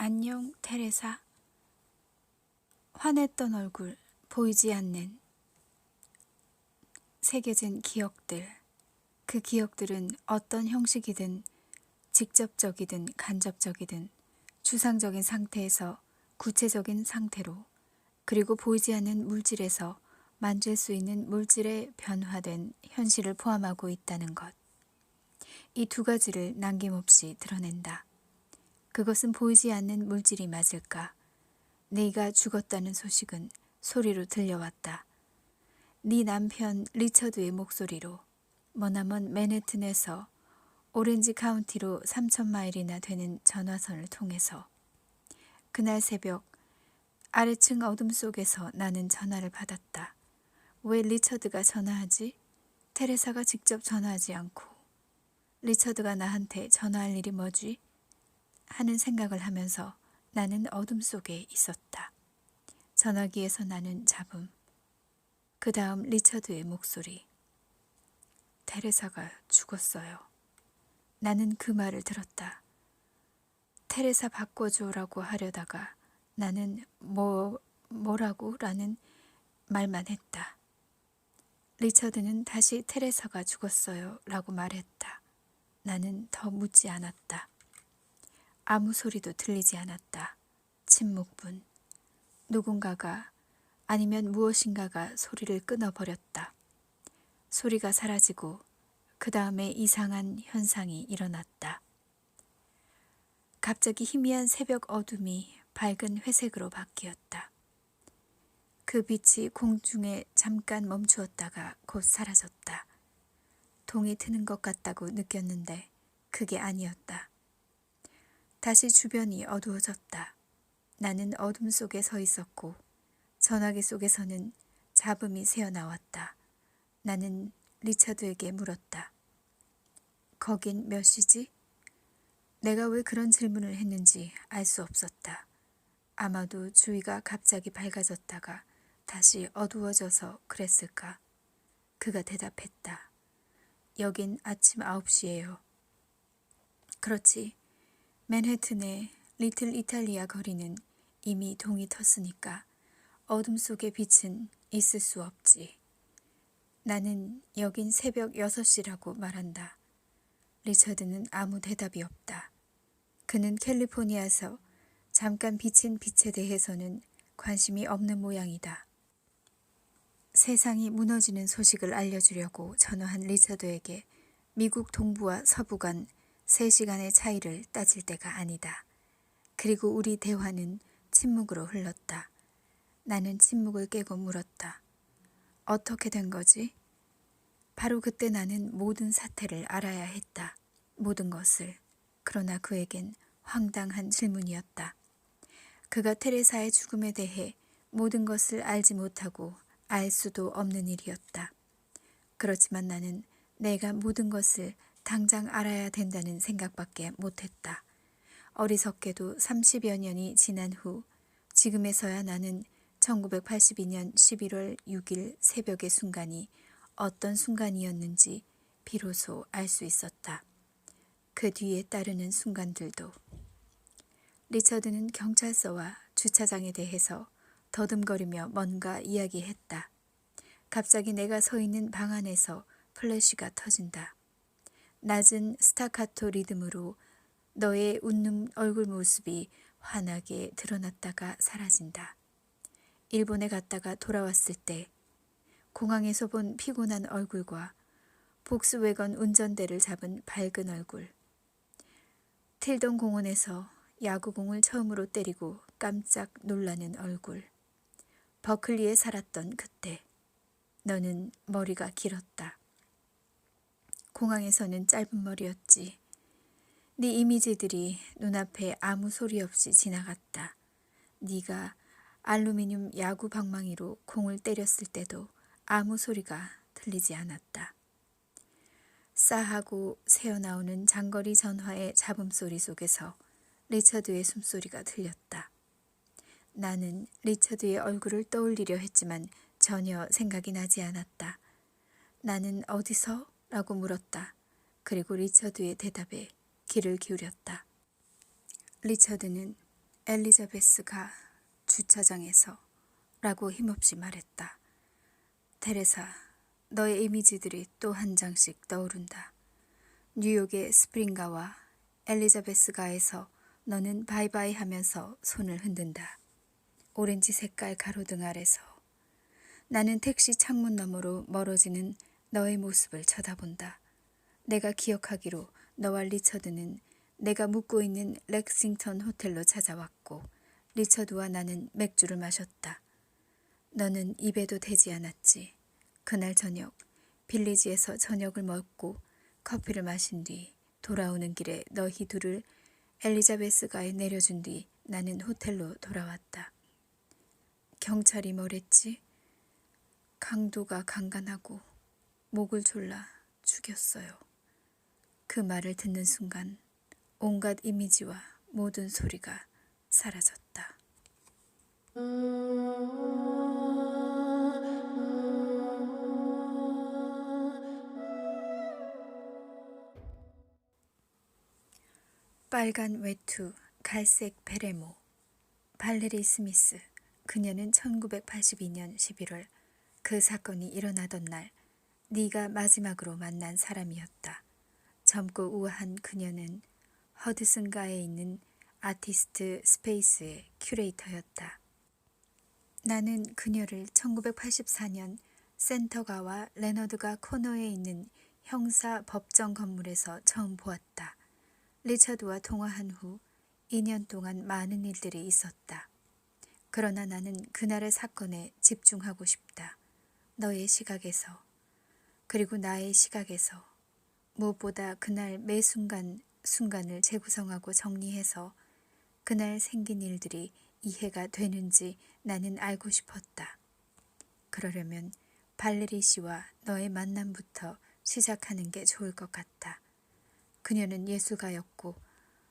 안녕, 테레사. 화냈던 얼굴, 보이지 않는 새겨진 기억들. 그 기억들은 어떤 형식이든 직접적이든 간접적이든 추상적인 상태에서 구체적인 상태로 그리고 보이지 않는 물질에서 만질 수 있는 물질에 변화된 현실을 포함하고 있다는 것. 이 두 가지를 남김없이 드러낸다. 그것은 보이지 않는 물질이 맞을까? 네가 죽었다는 소식은 소리로 들려왔다. 네 남편 리처드의 목소리로 머나먼 맨해튼에서 오렌지 카운티로 3천 마일이나 되는 전화선을 통해서 그날 새벽 아래층 어둠 속에서 나는 전화를 받았다. 왜 리처드가 전화하지? 테레사가 직접 전화하지 않고 리처드가 나한테 전화할 일이 뭐지? 하는 생각을 하면서 나는 어둠 속에 있었다. 전화기에서 나는 잡음. 그 다음 리처드의 목소리. 테레사가 죽었어요. 나는 그 말을 들었다. 테레사 바꿔줘라고 하려다가 나는 뭐, 뭐라고? 라는 말만 했다. 리처드는 다시 테레사가 죽었어요. 라고 말했다. 나는 더 묻지 않았다. 아무 소리도 들리지 않았다. 침묵뿐. 누군가가 아니면 무엇인가가 소리를 끊어버렸다. 소리가 사라지고 그 다음에 이상한 현상이 일어났다. 갑자기 희미한 새벽 어둠이 밝은 회색으로 바뀌었다. 그 빛이 공중에 잠깐 멈추었다가 곧 사라졌다. 동이 트는 것 같다고 느꼈는데 그게 아니었다. 다시 주변이 어두워졌다. 나는 어둠 속에 서 있었고 전화기 속에서는 잡음이 새어나왔다. 나는 리차드에게 물었다. 거긴 몇 시지? 내가 왜 그런 질문을 했는지 알 수 없었다. 아마도 주위가 갑자기 밝아졌다가 다시 어두워져서 그랬을까? 그가 대답했다. 여긴 아침 9시예요. 그렇지. 맨해튼의 리틀 이탈리아 거리는 이미 동이 텄으니까 어둠 속의 빛은 있을 수 없지. 나는 여긴 새벽 6시라고 말한다. 리처드는 아무 대답이 없다. 그는 캘리포니아에서 잠깐 비친 빛에 대해서는 관심이 없는 모양이다. 세상이 무너지는 소식을 알려주려고 전화한 리처드에게 미국 동부와 서부 간 3시간의 차이를 따질 때가 아니다. 그리고 우리 대화는 침묵으로 흘렀다. 나는 침묵을 깨고 물었다. 어떻게 된 거지? 바로 그때 나는 모든 사태를 알아야 했다. 모든 것을. 그러나 그에겐 황당한 질문이었다. 그가 테레사의 죽음에 대해 모든 것을 알지 못하고 알 수도 없는 일이었다. 그렇지만 나는 내가 모든 것을 당장 알아야 된다는 생각밖에 못했다. 어리석게도 30여 년이 지난 후 지금에서야 나는 1982년 11월 6일 새벽의 순간이 어떤 순간이었는지 비로소 알 수 있었다. 그 뒤에 따르는 순간들도. 리처드는 경찰서와 주차장에 대해서 더듬거리며 뭔가 이야기했다. 갑자기 내가 서 있는 방 안에서 플래시가 터진다. 낮은 스타카토 리듬으로 너의 웃는 얼굴 모습이 환하게 드러났다가 사라진다. 일본에 갔다가 돌아왔을 때 공항에서 본 피곤한 얼굴과 복스웨건 운전대를 잡은 밝은 얼굴. 틸던 공원에서 야구공을 처음으로 때리고 깜짝 놀라는 얼굴. 버클리에 살았던 그때 너는 머리가 길었다. 공항에서는 짧은 머리였지. 네 이미지들이 눈앞에 아무 소리 없이 지나갔다. 네가 알루미늄 야구 방망이로 공을 때렸을 때도 아무 소리가 들리지 않았다. 싸하고 새어나오는 장거리 전화의 잡음소리 속에서 리처드의 숨소리가 들렸다. 나는 리처드의 얼굴을 떠올리려 했지만 전혀 생각이 나지 않았다. 나는 어디서? 라고 물었다. 그리고 리처드의 대답에 귀를 기울였다. 리처드는 엘리자베스가 주차장에서 라고 힘없이 말했다. 테레사, 너의 이미지들이 또 한 장씩 떠오른다. 뉴욕의 스프링가와 엘리자베스가에서 너는 바이바이 하면서 손을 흔든다. 오렌지 색깔 가로등 아래서 나는 택시 창문 너머로 멀어지는 너의 모습을 쳐다본다. 내가 기억하기로 너와 리처드는 내가 묵고 있는 렉싱턴 호텔로 찾아왔고 리처드와 나는 맥주를 마셨다. 너는 입에도 대지 않았지. 그날 저녁 빌리지에서 저녁을 먹고 커피를 마신 뒤 돌아오는 길에 너희 둘을 엘리자베스가에 내려준 뒤 나는 호텔로 돌아왔다. 경찰이 뭐랬지? 강도가 강간하고 목을 졸라 죽였어요. 그 말을 듣는 순간 온갖 이미지와 모든 소리가 사라졌다. 빨간 외투, 갈색 베레모. 발레리 스미스. 그녀는 1982년 11월 그 사건이 일어나던 날 네가 마지막으로 만난 사람이었다. 젊고 우아한 그녀는 허드슨가에 있는 아티스트 스페이스의 큐레이터였다. 나는 그녀를 1984년 센터가와 레너드가 코너에 있는 형사 법정 건물에서 처음 보았다. 리처드와 통화한 후 2년 동안 많은 일들이 있었다. 그러나 나는 그날의 사건에 집중하고 싶다. 너의 시각에서, 그리고 나의 시각에서, 무엇보다 그날 매 순간 순간을 재구성하고 정리해서 그날 생긴 일들이 이해가 되는지 나는 알고 싶었다. 그러려면 발레리 씨와 너의 만남부터 시작하는 게 좋을 것 같다. 그녀는 예술가였고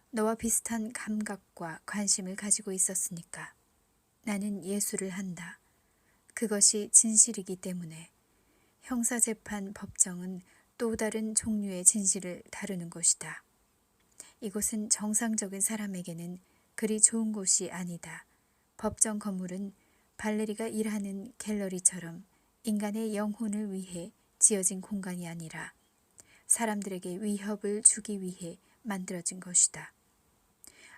너와 비슷한 감각과 관심을 가지고 있었으니까 나는 예술을 한다. 그것이 진실이기 때문에 형사재판 법정은 또 다른 종류의 진실을 다루는 곳이다. 이곳은 정상적인 사람에게는 그리 좋은 곳이 아니다. 법정 건물은 발레리가 일하는 갤러리처럼 인간의 영혼을 위해 지어진 공간이 아니라 사람들에게 위협을 주기 위해 만들어진 것이다.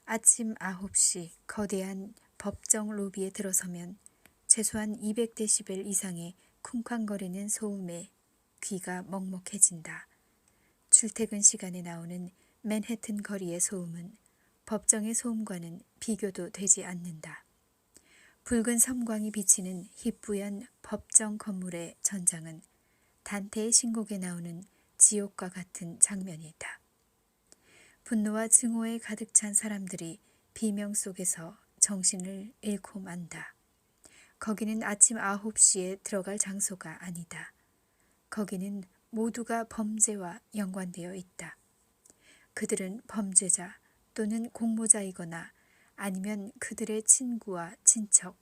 아침 9시 거대한 법정 로비에 들어서면 최소한 200데시벨 이상의 쿵쾅거리는 소음에 귀가 먹먹해진다. 출퇴근 시간에 나오는 맨해튼 거리의 소음은 법정의 소음과는 비교도 되지 않는다. 붉은 섬광이 비치는 희뿌연 법정 건물의 전장은 단테의 신곡에 나오는 지옥과 같은 장면이다. 분노와 증오에 가득 찬 사람들이 비명 속에서 정신을 잃고 만다. 거기는 아침 9시에 들어갈 장소가 아니다. 거기는 모두가 범죄와 연관되어 있다. 그들은 범죄자 또는 공모자이거나 아니면 그들의 친구와 친척,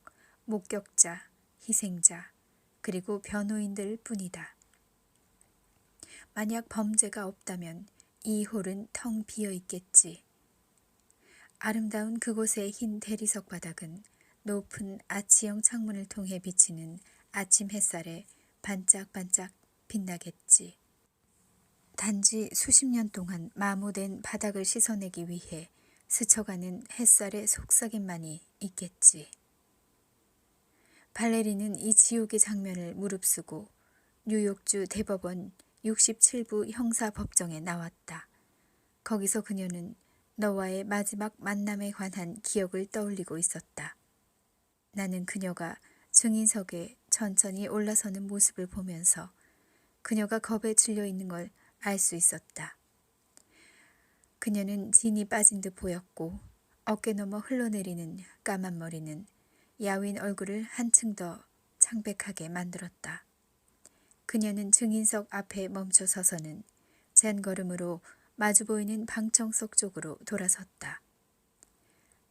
목격자, 희생자, 그리고 변호인들 뿐이다. 만약 범죄가 없다면 이 홀은 텅 비어 있겠지. 아름다운 그곳의 흰 대리석 바닥은 높은 아치형 창문을 통해 비치는 아침 햇살에 반짝반짝 빛나겠지. 단지 수십 년 동안 마모된 바닥을 씻어내기 위해 스쳐가는 햇살의 속삭임만이 있겠지. 발레리는 이 지옥의 장면을 무릅쓰고 뉴욕주 대법원 67부 형사법정에 나왔다. 거기서 그녀는 너와의 마지막 만남에 관한 기억을 떠올리고 있었다. 나는 그녀가 증인석에 천천히 올라서는 모습을 보면서 그녀가 겁에 질려 있는 걸 알 수 있었다. 그녀는 진이 빠진 듯 보였고 어깨 너머 흘러내리는 까만 머리는 야윈 얼굴을 한층 더 창백하게 만들었다. 그녀는 증인석 앞에 멈춰 서서는 젠 걸음으로 마주 보이는 방청석 쪽으로 돌아섰다.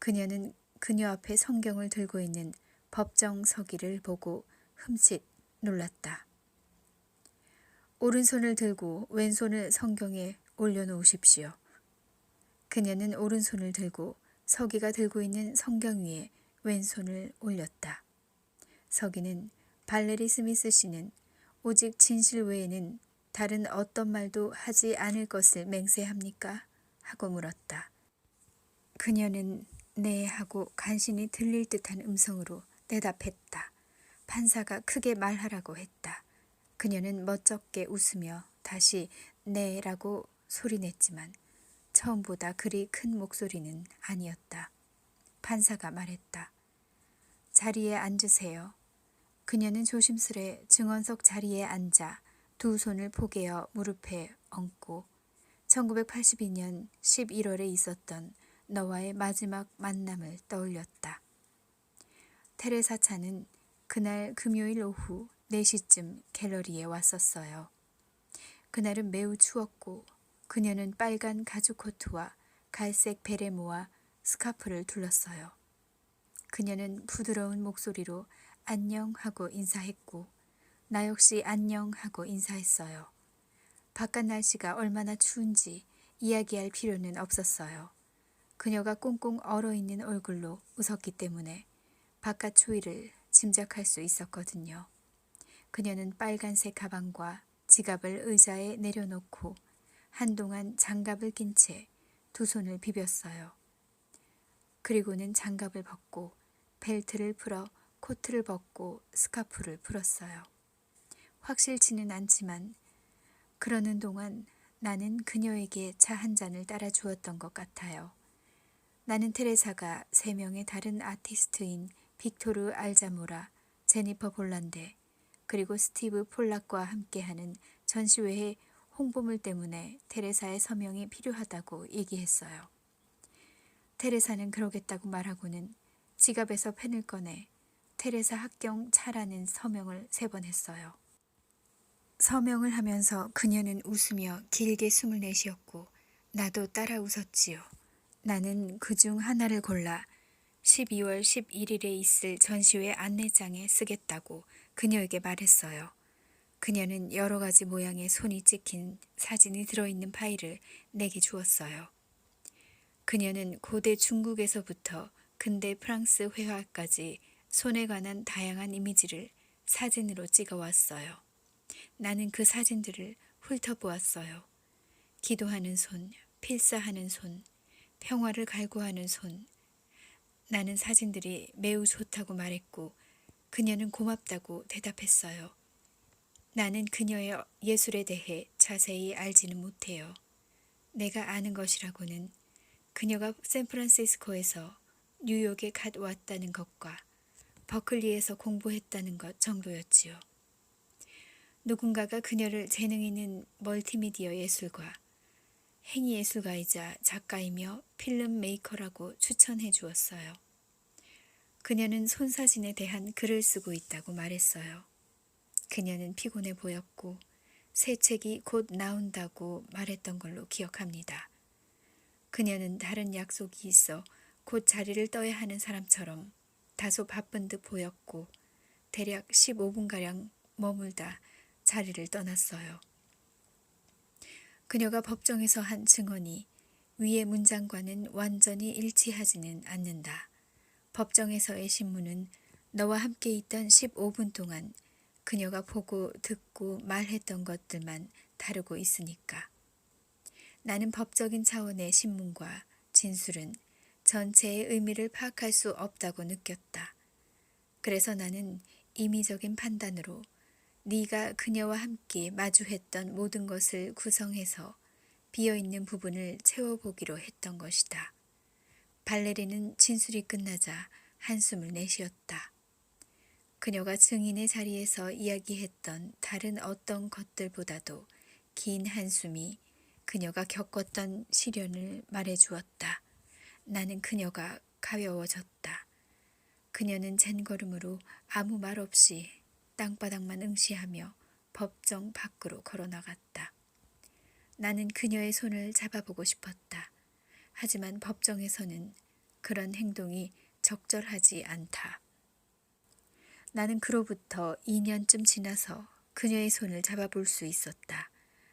그녀는 그녀 앞에 성경을 들고 있는 법정 서기를 보고 흠칫 놀랐다. 오른손을 들고 왼손을 성경에 올려놓으십시오. 그녀는 오른손을 들고 서기가 들고 있는 성경 위에 왼손을 올렸다. 서기는 발레리 스미스 씨는 오직 진실 외에는 다른 어떤 말도 하지 않을 것을 맹세합니까? 하고 물었다. 그녀는 네 하고 간신히 들릴 듯한 음성으로 대답했다. 판사가 크게 말하라고 했다. 그녀는 멋쩍게 웃으며 다시 네라고 소리냈지만 처음보다 그리 큰 목소리는 아니었다. 판사가 말했다. 자리에 앉으세요. 그녀는 조심스레 증언석 자리에 앉아 두 손을 포개어 무릎에 얹고 1982년 11월에 있었던 너와의 마지막 만남을 떠올렸다. 테레사 차는 그날 금요일 오후 4시쯤 갤러리에 왔었어요. 그날은 매우 추웠고 그녀는 빨간 가죽 코트와 갈색 베레모와 스카프를 둘렀어요. 그녀는 부드러운 목소리로 안녕 하고 인사했고 나 역시 안녕 하고 인사했어요. 바깥 날씨가 얼마나 추운지 이야기할 필요는 없었어요. 그녀가 꽁꽁 얼어 있는 얼굴로 웃었기 때문에 바깥 추위를 짐작할 수 있었거든요. 그녀는 빨간색 가방과 지갑을 의자에 내려놓고 한동안 장갑을 낀 채 두 손을 비볐어요. 그리고는 장갑을 벗고 벨트를 풀어 코트를 벗고 스카프를 풀었어요. 확실치는 않지만 그러는 동안 나는 그녀에게 차 한 잔을 따라 주었던 것 같아요. 나는 테레사가 세 명의 다른 아티스트인 빅토르 알자모라, 제니퍼 볼란데, 그리고 스티브 폴락과 함께하는 전시회의 홍보물 때문에 테레사의 서명이 필요하다고 얘기했어요. 테레사는 그러겠다고 말하고는 지갑에서 펜을 꺼내 테레사 합경 차라는 서명을 세 번 했어요. 서명을 하면서 그녀는 웃으며 길게 숨을 내쉬었고 나도 따라 웃었지요. 나는 그 중 하나를 골라 12월 11일에 있을 전시회 안내장에 쓰겠다고 그녀에게 말했어요. 그녀는 여러 가지 모양의 손이 찍힌 사진이 들어있는 파일을 내게 주었어요. 그녀는 고대 중국에서부터 근대 프랑스 회화까지 손에 관한 다양한 이미지를 사진으로 찍어왔어요. 나는 그 사진들을 훑어보았어요. 기도하는 손, 필사하는 손, 평화를 갈구하는 손. 나는 사진들이 매우 좋다고 말했고 그녀는 고맙다고 대답했어요. 나는 그녀의 예술에 대해 자세히 알지는 못해요. 내가 아는 것이라고는 그녀가 샌프란시스코에서 뉴욕에 갓 왔다는 것과 버클리에서 공부했다는 것 정도였지요. 누군가가 그녀를 재능 있는 멀티미디어 예술가, 행위 예술가이자 작가이며 필름 메이커라고 추천해 주었어요. 그녀는 손사진에 대한 글을 쓰고 있다고 말했어요. 그녀는 피곤해 보였고 새 책이 곧 나온다고 말했던 걸로 기억합니다. 그녀는 다른 약속이 있어 곧 자리를 떠야 하는 사람처럼 다소 바쁜 듯 보였고 대략 15분가량 머물다 자리를 떠났어요. 그녀가 법정에서 한 증언이 위의 문장과는 완전히 일치하지는 않는다. 법정에서의 신문은 너와 함께 있던 15분 동안 그녀가 보고 듣고 말했던 것들만 다루고 있으니까. 나는 법적인 차원의 신문과 진술은 전체의 의미를 파악할 수 없다고 느꼈다. 그래서 나는 임의적인 판단으로 네가 그녀와 함께 마주했던 모든 것을 구성해서 비어있는 부분을 채워보기로 했던 것이다. 발레리는 진술이 끝나자 한숨을 내쉬었다. 그녀가 증인의 자리에서 이야기했던 다른 어떤 것들보다도 긴 한숨이 그녀가 겪었던 시련을 말해주었다. 나는 그녀가 가벼워졌다. 그녀는 젠 걸음으로 아무 말 없이 땅바닥만 응시하며 법정 밖으로 걸어 나갔다. 나는 그녀의 손을 잡아보고 싶었다. 하지만 법정에서는 그런 행동이 적절하지 않다. 나는 그로부터 2년쯤 지나서 그녀의 손을 잡아볼 수 있었다.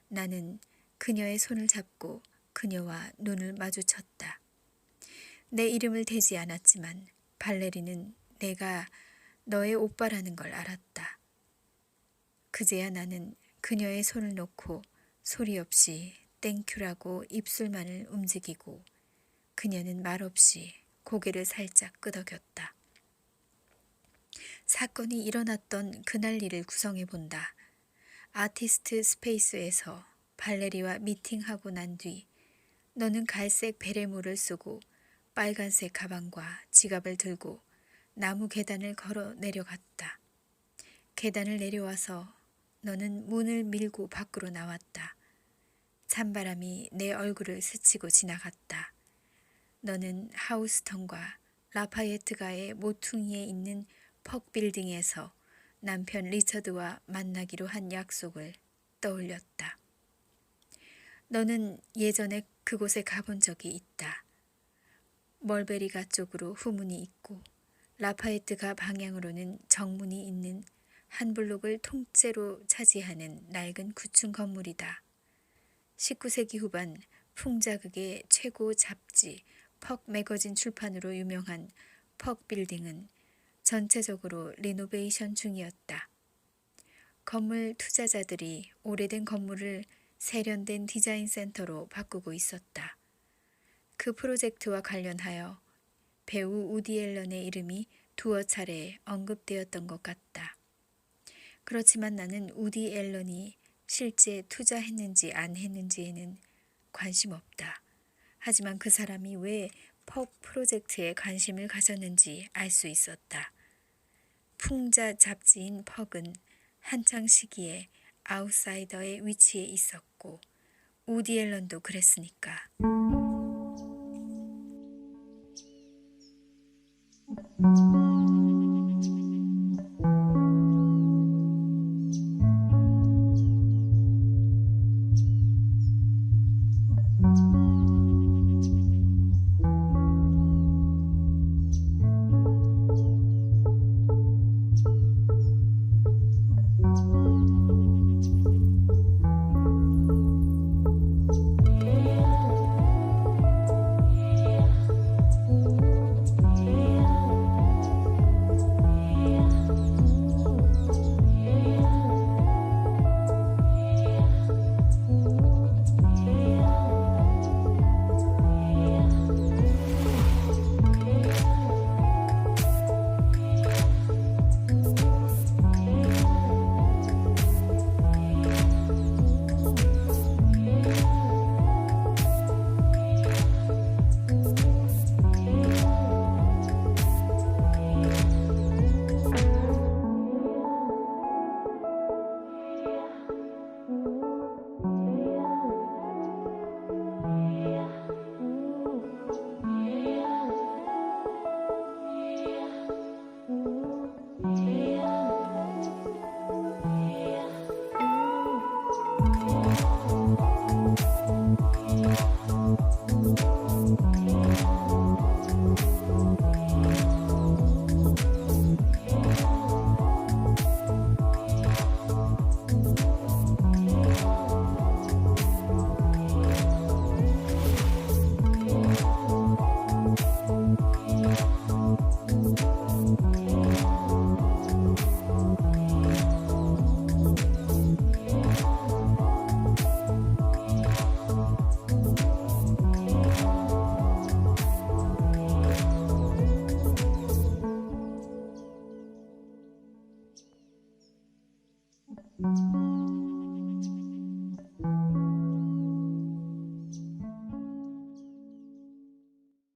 나는 그녀의 손을 잡고 그녀와 눈을 마주쳤다. 내 이름을 대지 않았지만 발레리는 내가 너의 오빠라는 걸 알았다. 그제야 나는 그녀의 손을 놓고 소리 없이 땡큐라고 입술만을 움직이고 그녀는 말없이 고개를 살짝 끄덕였다. 사건이 일어났던 그날 일을 구성해 본다. 아티스트 스페이스에서 발레리와 미팅하고 난 뒤 너는 갈색 베레모를 쓰고 빨간색 가방과 지갑을 들고 나무 계단을 걸어 내려갔다. 계단을 내려와서 너는 문을 밀고 밖으로 나왔다. 찬바람이 내 얼굴을 스치고 지나갔다. 너는 하우스턴과 라파예트가의 모퉁이에 있는 퍽 빌딩에서 남편 리처드와 만나기로 한 약속을 떠올렸다. 너는 예전에 그곳에 가본 적이 있다. 멀베리가 쪽으로 후문이 있고 라파에트가 방향으로는 정문이 있는 한 블록을 통째로 차지하는 낡은 구층 건물이다. 19세기 후반 풍자극의 최고 잡지 퍽 매거진 출판으로 유명한 퍽 빌딩은 전체적으로 리노베이션 중이었다. 건물 투자자들이 오래된 건물을 세련된 디자인 센터로 바꾸고 있었다. 그 프로젝트와 관련하여 배우 우디 앨런의 이름이 두어 차례 언급되었던 것 같다. 그렇지만 나는 우디 앨런이 실제 투자했는지 안 했는지에는 관심 없다. 하지만 그 사람이 왜 퍽 프로젝트에 관심을 가졌는지 알 수 있었다. 풍자 잡지인 퍽은 한창 시기에 아웃사이더의 위치에 있었고 우디 앨런도 그랬으니까. Música